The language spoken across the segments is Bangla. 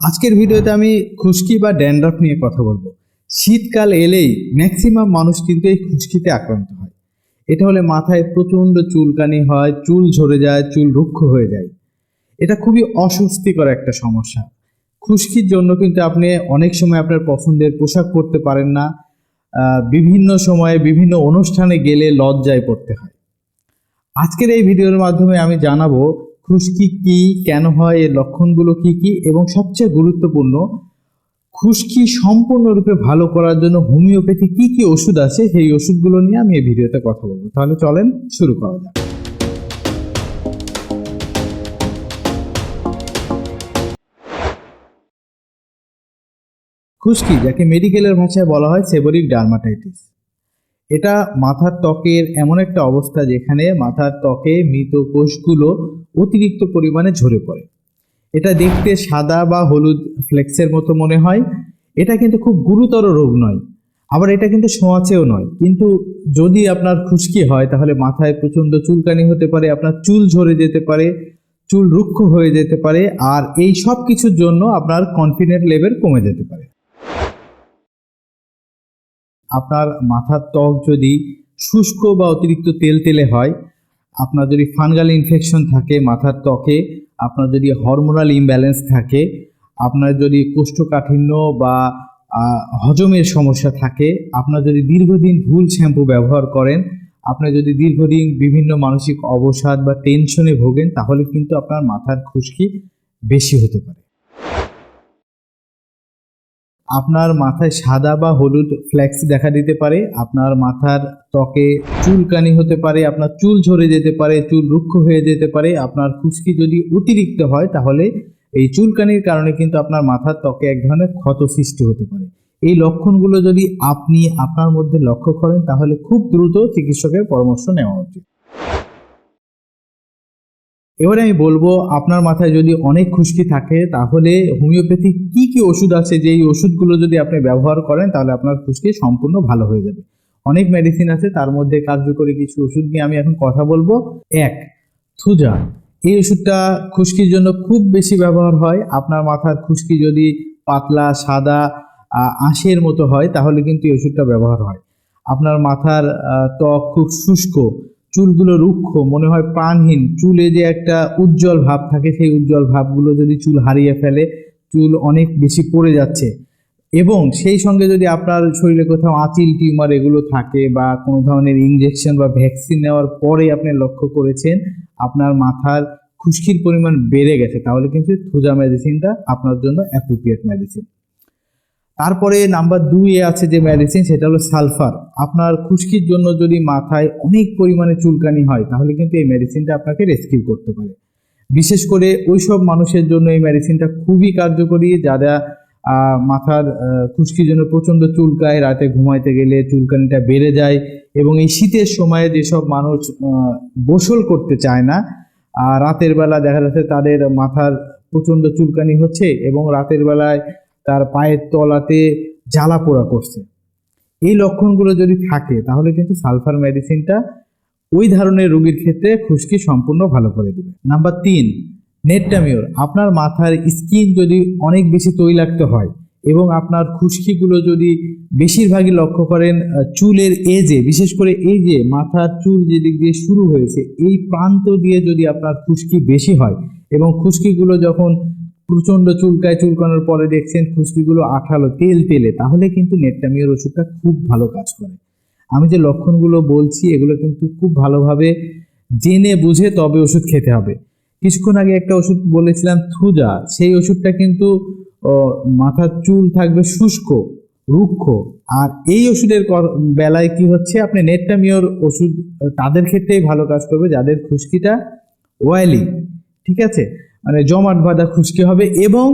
আজকের ভিডিওতে আমি খুশকি বা ড্যান্ড্রফ নিয়ে কথা বলব। শীতকাল এলেই ম্যাক্সিমাম মানুষ কিন্তু এই খুশকিতে আক্রান্ত হয়। এটা হলে মাথায় প্রচণ্ড চুলকানি হয়, চুল ঝরে যায়, চুল রুক্ষ হয়ে যায়। এটা খুবই অস্বস্তিকর একটা সমস্যা। খুশকির জন্য কিন্তু আপনি অনেক সময় আপনার পছন্দের পোশাক পরতে পারেন না। বিভিন্ন সময়ে বিভিন্ন অনুষ্ঠানে গেলে লজ্জায় পড়তে হয়। আজকের এই ভিডিওর মাধ্যমে আমি জানাব খুশকি কি কেন হয়, এর লক্ষণগুলো কি কি, এবং সবচেয়ে গুরুত্বপূর্ণ খুশকি সম্পূর্ণরূপে ভালো করার জন্য হোমিওপ্যাথি কি কি ওষুধ আছে, সেই ওষুধগুলো নিয়ে আমি এই ভিডিওতে কথা বলব। তাহলে চলেন শুরু করা যাক। খুশকি যাকে মেডিকেলের ভাষায় বলা হয় সেবরিক ডার্মাটাইটিস। এটা মাথার ত্বকের এমন একটা অবস্থা যেখানে মাথার ত্বকে মৃত কোষগুলো অতিরিক্ত পরিমাণে ঝরে পড়ে। এটা দেখতে সাদা বা হলুদ ফ্লেক্সের মতো মনে হয়। এটা কিন্তু খুব গুরুতর রোগ নয়। আবার এটা কিন্তু ছোঁয়াচেও নয়। কিন্তু যদি আপনার খুশকি হয়, তাহলে মাথায় প্রচণ্ড চুলকানি হতে পারে, আপনার চুল ঝরে যেতে পারে, চুল রুক্ষ হয়ে যেতে পারে, আর এই সব কিছুর জন্য আপনার কনফিডেন্ট লেভেল কমে যেতে পারে। আপনার মাথার ত্বক যদি শুষ্ক বা অতিরিক্ত তেল তেলে হয়, আপনার যদি ফানগাল ইনফেকশন থাকে মাথার ত্বকে, আপনার যদি হরমোনাল ইমব্যালেন্স থাকে, আপনার যদি কোষ্ঠকাঠিন্য বা হজমের সমস্যা থাকে, আপনার যদি দীর্ঘদিন ভুল শ্যাম্পু ব্যবহার করেন, আপনি যদি দীর্ঘদিন বিভিন্ন মানসিক অবসাদ বা টেনশনে ভোগেন, তাহলে কিন্তু আপনার মাথার খুশকি বেশি হতে পারে। আপনার মাথায় সাদা বা হলুদ ফ্ল্যাক্স দেখা দিতে পারে, আপনার মাথার ত্বকে চুলকানি হতে পারে, আপনার চুল ঝরে যেতে পারে, চুল রুক্ষ হয়ে যেতে পারে, আপনার খুশকি যদি অতিরিক্ত হয় তাহলে এই চুলকানির কারণে কিন্তু আপনার মাথার ত্বকে এক ধরনের ক্ষত সৃষ্টি হতে পারে। এই লক্ষণগুলো যদি আপনি আপনার মধ্যে লক্ষ্য করেন তাহলে খুব দ্রুত চিকিৎসকের পরামর্শ নেওয়া উচিত। এবারে আমি বলব, আপনার মাথায় যদি অনেক খুশকি থাকে, তাহলে হোমিওপ্যাথি কি কি ওষুধ আছে যে এই ওষুধগুলো যদি আপনি ব্যবহার করেন, তাহলে আপনার খুশকি সম্পূর্ণ ভালো হয়ে যাবে। অনেক মেডিসিন আছে, তার মধ্যে কার্যকরী কিছু ওষুধ নিয়ে আমি এখন কথা বলব। এক, থুজা। এই ওষুধটা খুশকির জন্য খুব বেশি ব্যবহার হয়। আপনার মাথার খুশকি যদি পাতলা, সাদা আঁশের মতো হয়, তাহলে কিন্তু এই ওষুধটা ব্যবহার হয়। আপনার মাথার ত্বক খুব শুষ্ক চুলগুলো রুক্ষ, মনে হয় প্রাণহীন, চুলে যে একটা উজ্জ্বল ভাব থাকে, সেই উজ্জ্বল ভাবগুলো যদি চুল হারিয়ে ফেলে, চুল অনেক বেশি পড়ে যাচ্ছে। এবং সেই সঙ্গে যদি আপনার শরীরে কোথাও আঁচিল, টিউমার এগুলো থাকে বা কোনো ধরনের ইঞ্জেকশন বা ভ্যাকসিন নেওয়ার পরে আপনি লক্ষ্য করেছেন, আপনার মাথার খুশকির পরিমাণ বেড়ে গেছে, তাহলে কিন্তু থুজা মেডিসিনটা আপনার জন্য অ্যাপ্রোপ্রিয়েট মেডিসিন তারপরে নাম্বার দুই এ আছে যে মেডিসিন সেটা হলো সালফার আপনার খুশকির জন্য যদি মাথায় অনেক পরিমাণে চুলকানি হয়, তাহলে কিন্তু এই মেডিসিনটা আপনাকে রেস্কিউ করতে পারে। বিশেষ করে ওইসব মানুষের জন্য এই মেডিসিনটা খুবই কার্যকরী, যারা মাথার খুশকির জন্য প্রচণ্ড চুলকায়, রাতে ঘুমাইতে গেলে চুলকানিটা বেড়ে যায় এবং এই শীতের সময়ে যেসব মানুষ গোসল করতে চায় না রাতের বেলা দেখা যাচ্ছে তাদের মাথার প্রচণ্ড চুলকানি হচ্ছে এবং রাতের বেলায় তার পায়ের তলাতে জ্বালা পোড়া করছে। এই লক্ষণগুলো যদি থাকে, তাহলে কিন্তু সালফার মেডিসিনটা ওই ধরনের রোগীর ক্ষেত্রে খুশকি সম্পূর্ণ ভালো করে দেবে। নাম্বার তিন, নেটটামিওর। আপনার মাথার স্কিন যদি অনেক বেশি তৈলাক্ত হয় এবং আপনার খুশকিগুলো যদি বেশিরভাগই লক্ষ্য করেন চুলের এজে, বিশেষ করে এই যে মাথার চুল যেদিক দিয়ে শুরু হয়েছে, এই প্রান্ত দিয়ে যদি আপনার খুশকি বেশি হয় এবং খুশকিগুলো যখন প্রচণ্ড চুলকায় চুলকানোর পরে দেখছেন খুশকিগুলো আঠালো, তেল তেলে। তাহলে কিন্তু নেটটামিয়ার ওষুধটা খুব ভালো কাজ করে। আমি যে লক্ষণগুলো বলছি, এগুলো কিন্তু খুব ভালোভাবে জেনে বুঝে তবে ওষুধ খেতে হবে। কিছুক্ষণ আগে একটা ওষুধ বলেছিলাম, থুজা। সেই ওষুধটা কিন্তু মাথার চুল থাকবে শুষ্ক, রুক্ষ। আর এই ওষুধের বেলায় কি হচ্ছে, আপনি নেটটামিওর ওষুধ, তাদের ক্ষেত্রেই ভালো কাজ করবে, যাদের খুশকিটা ওয়েলি ঠিক আছে? মানে জমাট বাঁধা খুশকি হবে এবং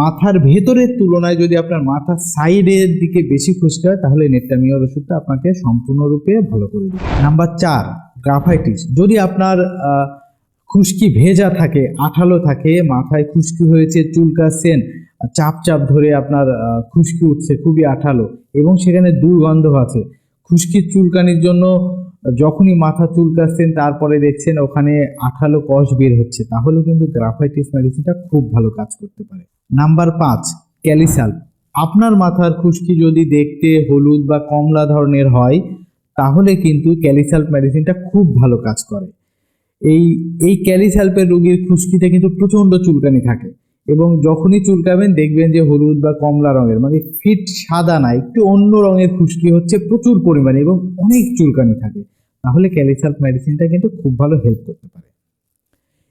মাথার ভেতরের তুলনায় যদি আপনার মাথার সাইডের দিকে বেশি খুশকি হয়, তাহলে নেট্টামিওর ওষুধটা আপনাকে সম্পূর্ণরূপে ভালো করে দেবে। নাম্বার চার, গ্রাফাইটিস। যদি আপনার খুশকি ভেজা থাকে, আঠালো থাকে, মাথায় খুশকি হয়েছে চুলকাচ্ছেন চাপ চাপ ধরে আপনার খুশকি উঠছে, খুবই আঠালো এবং সেখানে দুর্গন্ধ আছে, খুশকির চুলকানির জন্য যখনই মাথা চুলকাচ্ছেন তারপরে দেখছেন ওখানে আঠালো কষ বের হচ্ছে। তাহলে কিন্তু গ্রাফাইটিস মেডিসিনটা খুব ভালো কাজ করতে পারে। নাম্বার পাঁচ, ক্যালিসাল। আপনার মাথার খুশকি যদি দেখতে হলুদ বা কমলা ধরনের হয়, তাহলে কিন্তু ক্যালিসাল্প মেডিসিনটা খুব ভালো কাজ করে। এই এই ক্যালিসাল্পের রোগীর খুশকিতে কিন্তু প্রচণ্ড চুলকানি থাকে। এবং যখনই চুলকাবেন দেখবেন যে হলুদ বা কমলা রঙের মানে ফিট সাদা না, একটু অন্য রঙের খুশকি হচ্ছে প্রচুর পরিমাণে এবং অনেক চুলকানি থাকে। তাহলে ক্যালিসাল্প মেডিসিনটা কিন্তু খুব ভালো হেল্প করতে পারে।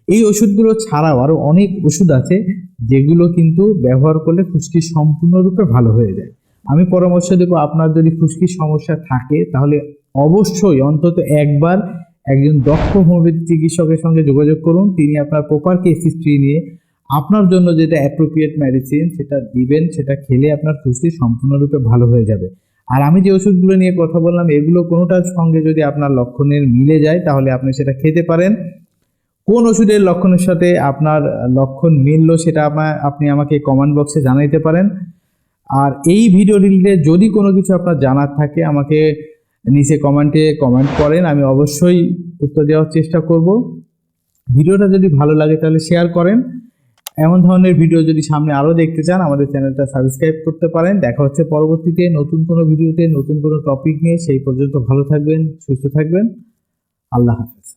এই ওষুধগুলো ছাড়াও আরও অনেক ওষুধ আছে যেগুলো কিন্তু ব্যবহার করলে খুশকি সম্পূর্ণরূপে ভালো হয়ে যায়। আমি পরামর্শ দেবো আপনার যদি খুশকির সমস্যা থাকে, তাহলে অবশ্যই অন্তত একবার একজন দক্ষ হোমিওপ্যাথি চিকিৎসকের সঙ্গে যোগাযোগ করুন। তিনি আপনার প্রপার কেস হিস্ট্রি নিয়ে আপনার জন্য যেটা অ্যাপ্রোপ্রিয়েট মেডিসিন সেটা দিবেন, সেটা খেলে আপনার খুশকি সম্পূর্ণরূপে ভালো হয়ে যাবে। আর আমি যে ওষুধগুলো নিয়ে কথা বললাম, এগুলো কোনোটার সঙ্গে যদি আপনার লক্ষণের মিলে যায়, তাহলে আপনি সেটা খেতে পারেন। কোন ওষুধের লক্ষণের সাথে আপনার লক্ষণ মিললো, সেটা আপনি আমাকে কমেন্ট বক্সে জানাইতে পারেন। আর এই ভিডিও রিলেটেড যদি কোনো কিছু আপনার জানার থাকে, আমাকে নিচে কমেন্টে কমেন্ট করেন, আমি অবশ্যই উত্তর দেওয়ার চেষ্টা করব। ভিডিওটা যদি ভালো লাগে, তাহলে শেয়ার করেন। এমন ধরনের ভিডিও যদি সামনে আরও দেখতে চান, আমাদের চ্যানেলটা সাবস্ক্রাইব করতে পারেন। দেখা হচ্ছে পরবর্তীতে নতুন কোনো ভিডিওতে নতুন কোনো টপিক নিয়ে। সেই পর্যন্ত ভালো থাকবেন, সুস্থ থাকবেন। আল্লাহ হাফেজ।